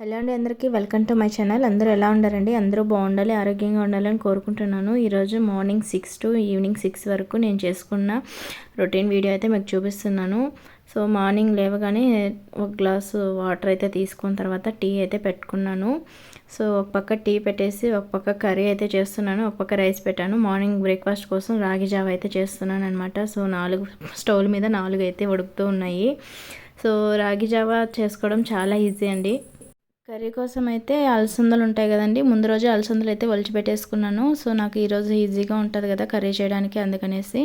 Hello అండి అందరికీ welcome to my channel. అందరూ ఎలా ఉండారండి అందరూ బాగుండాలి ఆరోగ్యంగా ఉండాలని కోరుకుంటున్నాను. ఈరోజు morning six to evening six వరకు నేను చేసుకున్న రొటీన్ వీడియో అయితే మీకు చూపిస్తున్నాను. సో మార్నింగ్ లేవగానే ఒక గ్లాసు వాటర్ అయితే తీసుకున్న తర్వాత టీ అయితే పెట్టుకున్నాను. సో ఒక పక్క టీ పెట్టేసి ఒక పక్క కర్రీ అయితే చేస్తున్నాను ఒక పక్క రైస్ పెట్టాను. మార్నింగ్ బ్రేక్ఫాస్ట్ కోసం రాగి జావ అయితే చేస్తున్నాను అనమాట సో నాలుగు స్టవ్ మీద నాలుగు అయితే ఉడుకుతూ ఉన్నాయి. సో రాగి జావ చేసుకోవడం చాలా ఈజీ అండి. కర్రీ కోసం అయితే అలసందలు ఉంటాయి కదండి. ముందు రోజు అలసందలు అయితే ఒలిచి పెట్టేసుకున్నాను సో నాకు ఈరోజు ఈజీగా ఉంటుంది కదా కర్రీ చేయడానికి అందుకనేసి.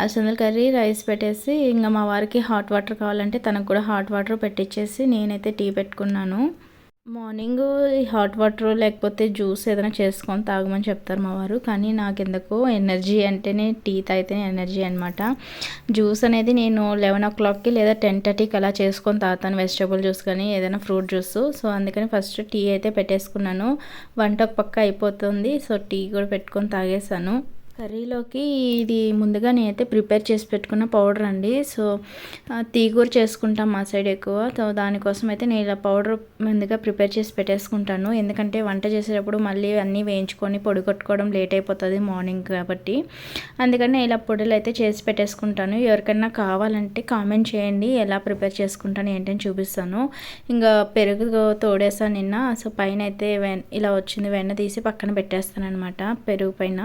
అలసందల కర్రీ రైస్ పెట్టేసి ఇంకా మా వారికి హాట్ వాటర్ కావాలంటే తనకు కూడా హాట్ వాటర్ పెట్టించేసి నేనైతే టీ పెట్టుకున్నాను. మార్నింగ్ హాట్ వాటర్ లేకపోతే జ్యూస్ ఏదైనా చేసుకొని తాగమని చెప్తారు మా వారు. కానీ నాకు ఎందుకో ఎనర్జీ అంటేనే టీ తాగితేనే ఎనర్జీ అనమాట జ్యూస్ అనేది నేను లెవెన్ ఓ క్లాక్కి లేదా టెన్ థర్టీకి అలా చేసుకొని తాగుతాను వెజిటేబుల్ జ్యూస్ కానీ ఏదైనా ఫ్రూట్ జ్యూస్. సో అందుకని ఫస్ట్ టీ అయితే పెట్టేసుకున్నాను. వంట ఒక పక్క అయిపోతుంది. సో టీ కూడా పెట్టుకొని తాగేసాను కర్రీలోకి ఇది ముందుగా నేనైతే ప్రిపేర్ చేసి పెట్టుకున్న పౌడర్ అండి. సో తీగూర చేసుకుంటాం మా సైడ్ ఎక్కువ. సో దానికోసం అయితే నేను ఇలా పౌడర్ ముందుగా ప్రిపేర్ చేసి పెట్టేసుకుంటాను. ఎందుకంటే వంట చేసేటప్పుడు మళ్ళీ అన్నీ వేయించుకొని పొడి కొట్టుకోవడం లేట్ అయిపోతుంది మార్నింగ్ కాబట్టి. అందుకని ఇలా పొడులు అయితే చేసి పెట్టేసుకుంటాను. ఎవరికైనా కావాలంటే కామెంట్ చేయండి. ఎలా ప్రిపేర్ చేసుకుంటాను ఏంటని చూపిస్తాను. ఇంకా పెరుగు తోడేసాను నిన్న. సో పైన అయితే ఇలా వచ్చింది వెన్న తీసి పక్కన పెట్టేస్తాను అనమాట పెరుగు పైన.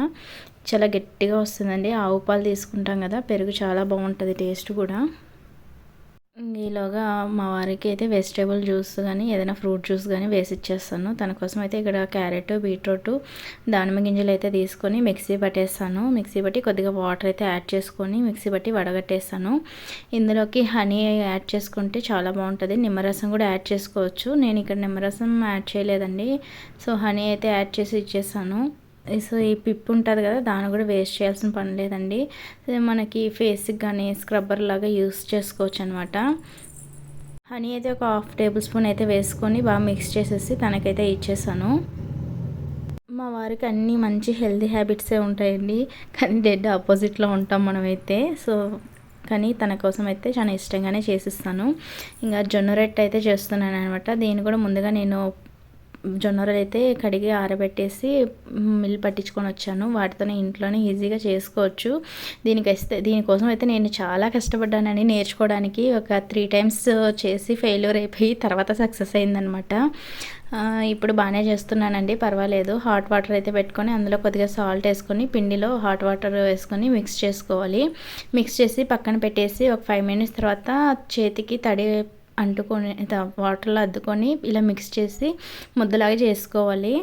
చాలా గట్టిగా వస్తుందండి. ఆవు పాలు తీసుకుంటాం కదా పెరుగు చాలా బాగుంటుంది టేస్ట్ కూడా. ఈలోగా మా వారికి అయితే వెజిటేబుల్ జ్యూస్ కానీ ఏదైనా ఫ్రూట్ జ్యూస్ కానీ వేసి ఇచ్చేస్తాను. తన కోసం అయితే ఇక్కడ క్యారెట్ బీట్రూట్ దానిమ్మ గింజలు అయితే తీసుకొని మిక్సీ పట్టేస్తాను. మిక్సీ పట్టి కొద్దిగా వాటర్ అయితే యాడ్ చేసుకొని మిక్సీ పట్టి వడగట్టేస్తాను. ఇందులోకి హనీ యాడ్ చేసుకుంటే చాలా బాగుంటుంది. నిమ్మరసం కూడా యాడ్ చేసుకోవచ్చు. నేను ఇక్కడ నిమ్మరసం యాడ్ చేయలేదండి. సో హనీ అయితే యాడ్ చేసి ఇచ్చేస్తాను. సో ఈ పిప్ ఉంటుంది కదా దాన్ని కూడా వేస్ట్ చేయాల్సిన పని లేదండి. మనకి ఫేస్కి కానీ స్క్రబ్బర్ లాగా యూస్ చేసుకోవచ్చు అనమాట హనీ అయితే ఒక హాఫ్ టేబుల్ స్పూన్ అయితే వేసుకొని బాగా మిక్స్ చేసేసి తనకైతే ఇచ్చేసాను. మా వారికి అన్నీ మంచి హెల్తీ హ్యాబిట్సే ఉంటాయండి. కానీ డెడ్ ఆపోజిట్లో ఉంటాం మనమైతే. సో కానీ తన కోసం అయితే చాలా ఇష్టంగానే చేసిస్తాను. ఇంకా జొన్న రొట్టె అయితే చేస్తున్నాను అనమాట దీన్ని కూడా ముందుగా నేను జొన్నరలు అయితే కడిగి ఆరబెట్టేసి మిల్ పట్టించుకొని వచ్చాను. వాటితోనే ఇంట్లోనే ఈజీగా చేసుకోవచ్చు. దీనికి దీనికోసం అయితే నేను చాలా కష్టపడ్డానని నేర్చుకోవడానికి ఒక త్రీ టైమ్స్ చేసి ఫెయిల్యూర్ అయిపోయి తర్వాత సక్సెస్ అయిందనమాట. ఇప్పుడు బాగానే చేస్తున్నానండి పర్వాలేదు. హాట్ వాటర్ అయితే పెట్టుకొని అందులో కొద్దిగా సాల్ట్ వేసుకొని పిండిలో హాట్ వాటర్ వేసుకొని మిక్స్ చేసుకోవాలి. మిక్స్ చేసి పక్కన పెట్టేసి ఒక ఫైవ్ మినిట్స్ తర్వాత చేతికి తడి అంటుకొని వాటర్లో అద్దుకొని ఇలా మిక్స్ చేసి ముద్దలాగా చేసుకోవాలి.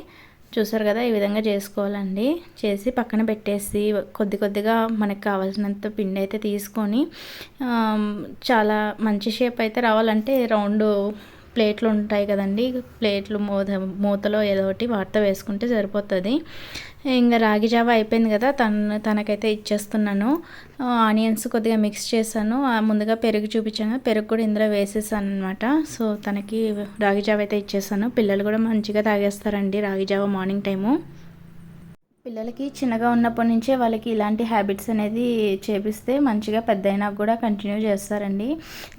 చూసారు కదా ఈ విధంగా చేసుకోవాలండి. చేసి పక్కన పెట్టేసి కొద్ది కొద్దిగా మనకు కావాల్సినంత పిండి అయితే తీసుకొని చాలా మంచి షేప్ అయితే రావాలంటే రౌండ్ ప్లేట్లు ఉంటాయి కదండి. ప్లేట్లు మూత మూతలో ఏదో ఒకటి వాటితో వేసుకుంటే సరిపోతుంది. ఇంకా రాగి జావ అయిపోయింది కదా తన తనకైతే ఇచ్చేస్తున్నాను. ఆనియన్స్ కొద్దిగా మిక్స్ చేశాను. ముందుగా పెరుగు చూపించాను పెరుగు కూడా ఇందులో వేసేసాను అనమాట సో తనకి రాగి జావ అయితే ఇచ్చేసాను. పిల్లలు కూడా మంచిగా తాగేస్తారండి రాగి జావ మార్నింగ్ టైము. పిల్లలకి చిన్నగా ఉన్నప్పటి నుంచే వాళ్ళకి ఇలాంటి హ్యాబిట్స్ అనేది చేపిస్తే మంచిగా పెద్ద అయినా కూడా కంటిన్యూ చేస్తారండి.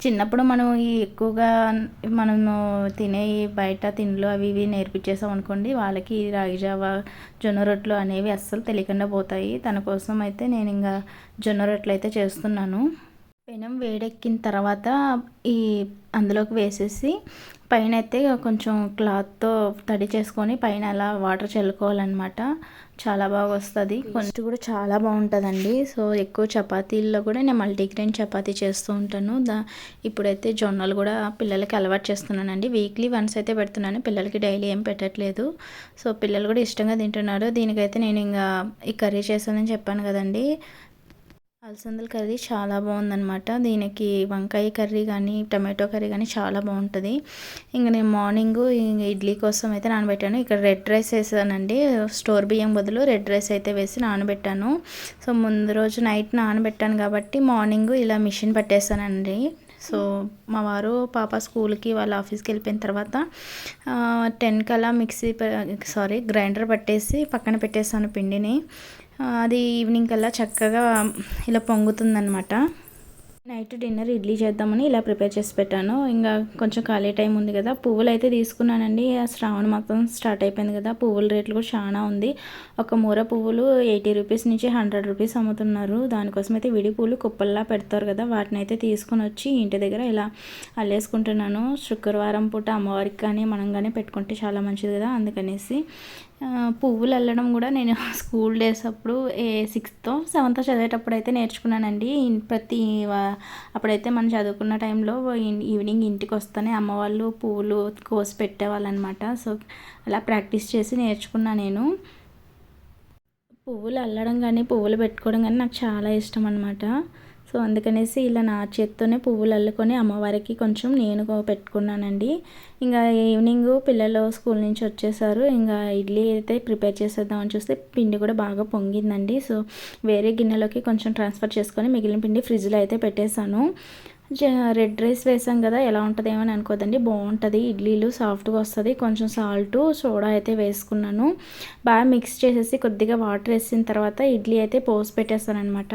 చిన్నప్పుడు మనం ఈ ఎక్కువగా మనము తినే బయట తిండ్లు అవి ఇవి నేర్పించేసాం అనుకోండి వాళ్ళకి రాగి జావ జొన్న రొట్టెలు అనేవి అస్సలు తెలియకుండా పోతాయి. తన కోసం అయితే నేను ఇంకా జొన్న రొట్టెలు అయితే చేస్తున్నాను. పెనం వేడెక్కిన తర్వాత ఈ అందులోకి వేసేసి పైన అయితే కొంచెం క్లాత్తో తడి చేసుకొని పైన అలా వాటర్ చల్లుకోవాలన్నమాట. చాలా బాగా వస్తుంది. కొంచెం కూడా చాలా బాగుంటుందండి. సో ఎక్కువ చపాతీల్లో కూడా నేను మల్టీగ్రెయిన్ చపాతీ చేస్తూ ఉంటాను. దా ఇప్పుడైతే జొన్నలు కూడా పిల్లలకి అలవాటు చేస్తున్నానండి. వీక్లీ వన్స్ అయితే పెడుతున్నాను. పిల్లలకి డైలీ ఏం పెట్టట్లేదు. సో పిల్లలు కూడా ఇష్టంగా తింటున్నారు. దీనికైతే నేను ఇంకా ఈ కర్రీ చేస్తానని చెప్పాను కదండి. అలసందల కర్రీ చాలా బాగుందనమాట దీనికి వంకాయ కర్రీ కానీ టమాటో కర్రీ కానీ చాలా బాగుంటుంది. ఇంక నేను మార్నింగ్ ఇడ్లీ కోసం అయితే నానబెట్టాను. ఇక్కడ రెడ్ రైస్ వేసానండి. స్టోర్ బియ్యం బదులు రెడ్ రైస్ అయితే వేసి నానబెట్టాను. సో ముందు రోజు నైట్ నానబెట్టాను కాబట్టి మార్నింగ్ ఇలా మిషన్ పట్టేసానండి. సో మా వారు పాప స్కూల్కి వాళ్ళ ఆఫీస్కి వెళ్ళిపోయిన తర్వాత టెన్ కల్లా మిక్సీ సారీ గ్రైండర్ పట్టేసి పక్కన పెట్టేసాను పిండిని. అది ఈవినింగ్ కల్లా చక్కగా ఇలా పొంగుతుందనమాట నైట్ డిన్నర్ ఇడ్లీ చేద్దామని ఇలా ప్రిపేర్ చేసి పెట్టాను. ఇంకా కొంచెం ఖాళీ టైం ఉంది కదా పువ్వులు అయితే తీసుకున్నానండి శ్రావణ మాసం స్టార్ట్ అయిపోయింది కదా పువ్వుల రేట్లు కూడా చాలా ఉంది. ఒక మూర పువ్వులు ఎయిటీ రూపీస్ నుంచి హండ్రెడ్ రూపీస్ అమ్ముతున్నారు. దానికోసం అయితే విడి పువ్వులు కుప్పల్లా పెడతారు కదా వాటిని అయితే తీసుకొని వచ్చి ఇంటి దగ్గర ఇలా అల్లేసుకుంటున్నాను. శుక్రవారం పూట అమ్మవారికి కానీ మనం కానీ పెట్టుకుంటే చాలా మంచిది కదా అందుకనేసి పువ్వులు అల్లడం కూడా నేను స్కూల్ డేస్ అప్పుడు ఏ సిక్స్త్ సెవెంత్ చదివేటప్పుడు అయితే నేర్చుకున్నానండి. ప్రతి అప్పుడైతే మనం చదువుకున్న టైంలో ఈవినింగ్ ఇంటికి వస్తేనే అమ్మ వాళ్ళు పువ్వులు కోసి పెట్టేవాళ్ళు అనమాట సో అలా ప్రాక్టీస్ చేసి నేర్చుకున్నా నేను. పువ్వులు అల్లడం కానీ పువ్వులు పెట్టుకోవడం కానీ నాకు చాలా ఇష్టం అనమాట సో అందుకనేసి ఇలా నా చేత్తోనే పువ్వులు అల్లుకొని అమ్మవారికి కొంచెం నేను పెట్టుకున్నానండి. ఇంకా ఈవినింగ్ పిల్లలు స్కూల్ నుంచి వచ్చేసారు. ఇంకా ఇడ్లీ అయితే ప్రిపేర్ చేసేద్దామని చూస్తే పిండి కూడా బాగా పొంగిందండి. సో వేరే గిన్నెలోకి కొంచెం ట్రాన్స్ఫర్ చేసుకొని మిగిలిన పిండి ఫ్రిడ్జ్లో అయితే పెట్టేశాను. రెడ్ రైస్ వేసాం కదా ఎలా ఉంటుందేమో ఏమని అనుకోదండి. బాగుంటుంది. ఇడ్లీలు సాఫ్ట్గా వస్తుంది. కొంచెం సాల్ట్ సోడా అయితే వేసుకున్నాను. బాగా మిక్స్ చేసేసి కొద్దిగా వాటర్ వేసిన తర్వాత ఇడ్లీ అయితే పోసి పెట్టేస్తాను అనమాట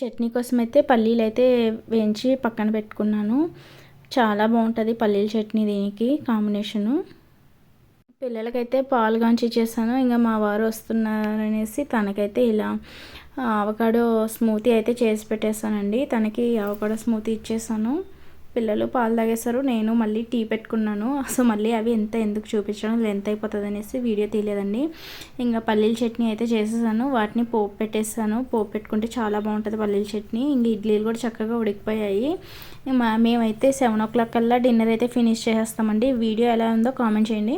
చట్నీ కోసం అయితే పల్లీలు అయితే వేయించి పక్కన పెట్టుకున్నాను. చాలా బాగుంటుంది పల్లీల చట్నీ దీనికి కాంబినేషను. పిల్లలకైతే పాలు కాంచి ఇచ్చేసాను ఇంకా మా వారు వస్తున్నారనేసి తనకైతే ఇలా అవకాడో స్మూతీ అయితే చేసి పెట్టేశానండి. తనకి అవకాడో స్మూతీ ఇచ్చేసాను పిల్లలు పాలు తాగేస్తారు నేను మళ్ళీ టీ పెట్టుకున్నాను. సో మళ్ళీ అవి ఎంత ఎందుకు చూపించడం లెంత్ అయిపోతుంది అనేసి వీడియో తీయలేదండి. ఇంకా పల్లీల చట్నీ అయితే చేసేసాను. వాటిని పోపు పెట్టేసాను. పోపు పెట్టుకుంటే చాలా బాగుంటుంది పల్లీల చట్నీ. ఇంక ఇడ్లీలు కూడా చక్కగా ఉడికిపోయాయి. మేమైతే సెవెన్ ఓ క్లాక్ కల్లా డిన్నర్ అయితే ఫినిష్ చేసేస్తామండి. వీడియో ఎలా ఉందో కామెంట్ చేయండి.